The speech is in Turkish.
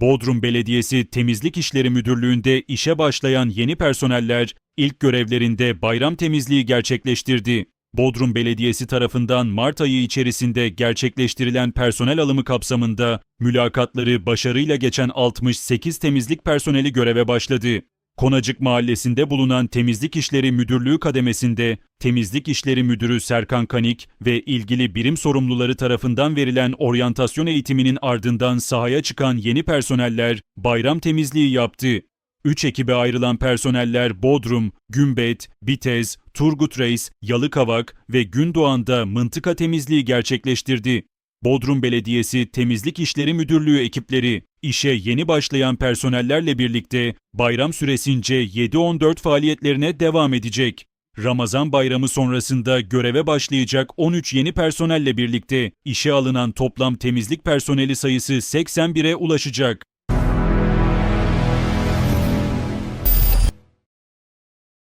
Bodrum Belediyesi Temizlik İşleri Müdürlüğü'nde işe başlayan yeni personeller ilk görevlerinde bayram temizliği gerçekleştirdi. Bodrum Belediyesi tarafından Mart ayı içerisinde gerçekleştirilen personel alımı kapsamında mülakatları başarıyla geçen 68 temizlik personeli göreve başladı. Konacık Mahallesi'nde bulunan Temizlik İşleri Müdürlüğü kademesinde Temizlik İşleri Müdürü Serkan Kanik ve ilgili birim sorumluları tarafından verilen oryantasyon eğitiminin ardından sahaya çıkan yeni personeller bayram temizliği yaptı. Üç ekibe ayrılan personeller Bodrum, Gümbet, Bitez, Turgut Reis, Yalıkavak ve Gündoğan'da mıntıka temizliği gerçekleştirdi. Bodrum Belediyesi Temizlik İşleri Müdürlüğü ekipleri işe yeni başlayan personellerle birlikte bayram süresince 7-14 faaliyetlerine devam edecek. Ramazan bayramı sonrasında göreve başlayacak 13 yeni personelle birlikte işe alınan toplam temizlik personeli sayısı 81'e ulaşacak.